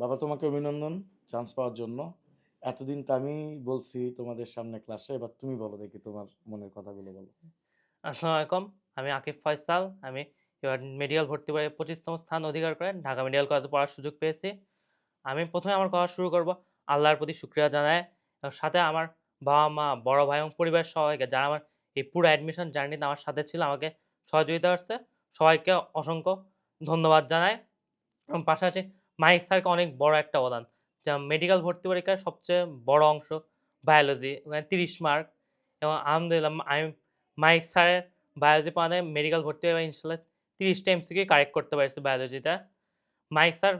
বাবা তোমাকে অভিনন্দন চান্স পাওয়ার জন্য। এতদিন তো আমি বলছি তোমাদের সামনে ক্লাসে এবার তুমি বলো দেখি তোমার মনের কথাগুলো বলো। আসসালামু আলাইকুম, আমি আকিব ফয়সাল, আমি এবার মেডিকেল ভর্তি করে পঁচিশতম স্থান অধিকার করে ঢাকা মেডিকেল কলেজে পড়ার সুযোগ পেয়েছি। আমি প্রথমে আমার কথা শুরু করব আল্লাহর প্রতি শুক্রিয়া জানায় সাথে আমার বাবা মা, বড় ভাই এবং পরিবার সবাইকে যারা আমার এই পুরো অ্যাডমিশন জার্নিতে আমার সাথে ছিল, আমাকে সহযোগিতা করছে। সবাইকে অসংখ্য ধন্যবাদ জানায়। এবং পাশাপাশি মাইক স্যারকে অনেক বড় একটা অবদান। যা মেডিকেল ভর্তি পরীক্ষার সবচেয়ে বড় অংশ বায়োলজি ওখানে তিরিশ মার্ক এবং আলহামদুলিল্লাহ, আমি মাইক স্যারের বায়োলজি পড়াতে মেডিকেল ভর্তি হয়ে ইনশাল্লাহ তিরিশটা এমসিকে কারেক্ট করতে পারছি বায়োলজিটা মাইক স্যার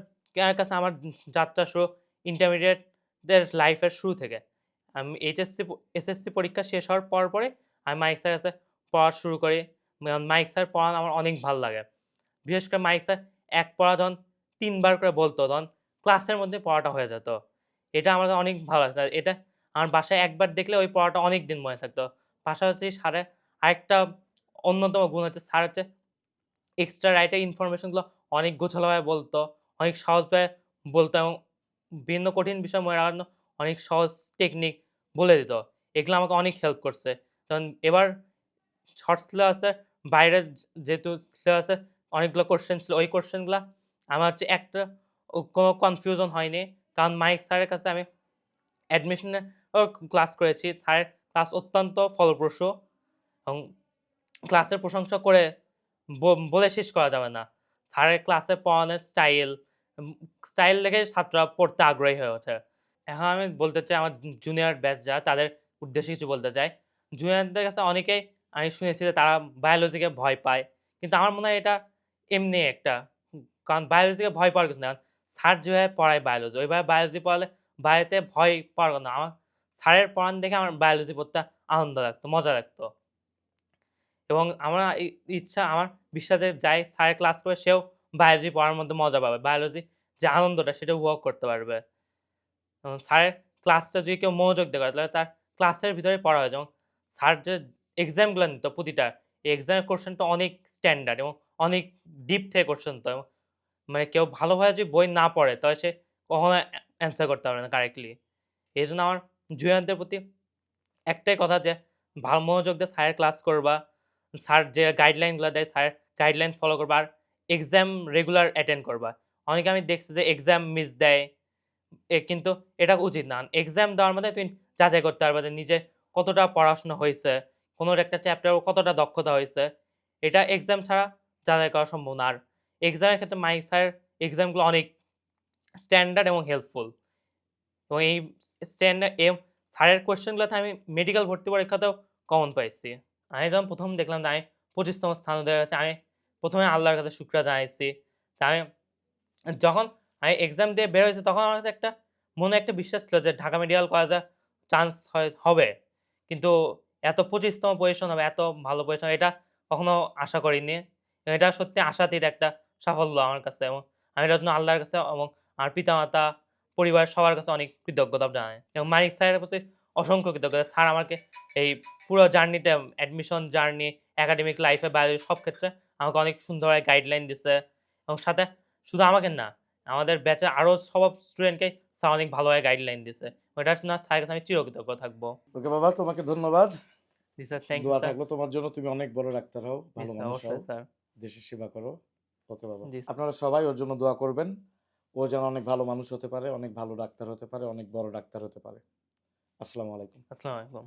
কাছে আমার যাত্রা শুরু ইন্টারমিডিয়েটের লাইফের শুরু থেকে। আমি এইচএসসি এসএসসি পরীক্ষা শেষ হওয়ার পর পরে আমি মাইক স্যার কাছে পড়া শুরু করি। মাইক স্যার পড়ানো আমার অনেক ভালো লাগে। বিশেষ করে মাইক স্যার এক পড়া তিনবার করে বলতো, তখন ক্লাসের মধ্যে পড়াটা হয়ে যেত। এটা আমার অনেক ভালো লাগছে। এটা আমার বাসায় একবার দেখলে ওই পড়াটা অনেক দিন মনে থাকতো। পাশাপাশি স্যারের আরেকটা অন্যতম গুণ হচ্ছে স্যার হচ্ছে এক্সট্রা রাইটের ইনফরমেশনগুলো অনেক গোছালোভাবে বলতো, অনেক সহজভাবে বলতো এবং বিভিন্ন কঠিন বিষয় মনে রাখার অনেক সহজ টেকনিক বলে দিত। এগুলো আমাকে অনেক হেল্প করছে। কারণ এবার শর্ট সিলেবাসের বাইরে যেহেতু সিলেবাসে অনেকগুলো কোশ্চেন ছিল, ওই কোশ্চেনগুলো আমার হচ্ছে একটা কোনো কনফিউশন হয়নি। কারণ মাইক স্যারের কাছে আমি অ্যাডমিশনে ক্লাস করেছি। স্যারের ক্লাস অত্যন্ত ফলপ্রসূ এবং ক্লাসের প্রশংসা করে বলে শেষ করা যাবে না। স্যারের ক্লাসে পড়ানোর স্টাইল স্টাইল দেখে ছাত্ররা পড়তে আগ্রহী হয়ে ওঠে। এখন আমি বলতে চাই, আমার জুনিয়র ব্যাচ যা তাদের উদ্দেশ্যে কিছু বলতে চাই। জুনিয়রদের কাছে অনেকেই আমি শুনেছি যে তারা বায়োলজিকে ভয় পায়। কিন্তু আমার মনে হয় এটা এমনি একটা কারণ বায়োলজিকে ভয় পাওয়ার কিছু না স্যার যেভাবে পড়ায় বায়োলজি ওইভাবে বায়োলজি পড়ালে বায়োতে ভয় পাওয়ার না। আমার স্যারের পড়ান দেখে আমার বায়োলজি পড়তে আনন্দ লাগতো, মজা লাগতো। এবং আমার ইচ্ছা, আমার বিশ্বাসে যাই স্যারের ক্লাস করে সেও বায়োলজি পড়ার মধ্যে মজা পাবে। বায়োলজি যে আনন্দটা সেটা উপভোগ করতে পারবে। স্যারের ক্লাসটা যদি কেউ মনোযোগ দিয়ে তাহলে তার ক্লাসের ভিতরে পড়া হয় যেমন স্যার যে এক্সামগুলো নিত প্রতিটা এক্সামের কোশ্চেনটা অনেক স্ট্যান্ডার্ড এবং অনেক ডিপ থেকে কোশ্চেন তো এবং মানে কেউ ভালোভাবে যদি বই না পড়ে, তাহলে সে কখনো অ্যান্সার করতে পারবে না কারেক্টলি এই জন্য আমার জুনিয়রদের প্রতি একটাই কথা যে, ভালো মনোযোগ দিয়ে স্যারের ক্লাস করবা স্যার যে গাইডলাইনগুলো দেয় স্যার গাইডলাইন ফলো করবা আর এক্সাম রেগুলার অ্যাটেন্ড করবা। অনেকে আমি দেখছি যে এক্সাম মিস দেয়, এ কিন্তু এটা উচিত না। এক্সাম দেওয়ার মধ্যে তুমি যাচাই করতে পারবে যে নিজে কতটা পড়াশোনা হয়েছে, কোনো একটা চ্যাপ্টার কতটা দক্ষতা হয়েছে, এটা এক্সাম ছাড়া যাচাই করা সম্ভব না। আর এক্সামের ক্ষেত্রে মাইক স্যারের এক্সামগুলো অনেক স্ট্যান্ডার্ড এবং হেল্পফুল এবং এই স্ট্যান্ডার্ড এম স্যারের কোয়েশ্চেনগুলোতে আমি মেডিকেল ভর্তি পরীক্ষাতেও কমন পাইছি। আমি যখন প্রথম দেখলাম যে আমি পঁচিশতম স্থান অধিকার করেছি আমি প্রথমে আল্লাহর কাছে শুক্রিয়া জানাইছি। তা আমি যখন আমি এক্সাম দিয়ে বের হয়েছি, তখন আমার কাছে একটা, মনে একটা বিশ্বাস ছিল যে ঢাকা মেডিকেল কলেজে চান্স হবে। কিন্তু এত পঁচিশতম পজিশন হবে, এত ভালো পজিশন এটা কখনো আশা করিনি। এটা সত্যি আশাতীত একটা সাফল্য আমার কাছে এবং আমি এটার জন্য আল্লাহর কাছে এবং আমার পিতামাতা পরিবার সবার কাছে অনেক কৃতজ্ঞতা জানাই। এবং মানিক স্যারের কাছে অসংখ্য কৃতজ্ঞতা। স্যার আমাকে এই পুরো জার্নিতে অ্যাডমিশন জার্নি একাডেমিক লাইফে বাইরে সব ক্ষেত্রে আমাকে অনেক সুন্দর গাইডলাইন দিছে এবং সাথে শুধু আমাকে না আমাদের ব্যাচে আরও সব স্টুডেন্টকে স্যার অনেক ভালোভাবে গাইডলাইন দিছে। ওইটার জন্য স্যারের কাছে আমি চিরকৃতজ্ঞ থাকব। ওকে বাবা তোমাকে ধন্যবাদ। স্যার থ্যাংক ইউ দোয়া থাকল তোমার জন্য তুমি অনেক বড় ডাক্তার হও ভালো মানুষ হও। স্যার। দেশের সেবা করো। ওকে বাবা। আপনারা সবাই ওর জন্য দোয়া করবেন। ও যেন অনেক ভালো মানুষ হতে পারে অনেক ভালো ডাক্তার হতে পারে অনেক বড় ডাক্তার হতে পারে। আসসালামু আলাইকুম। আসসালামু আলাইকুম।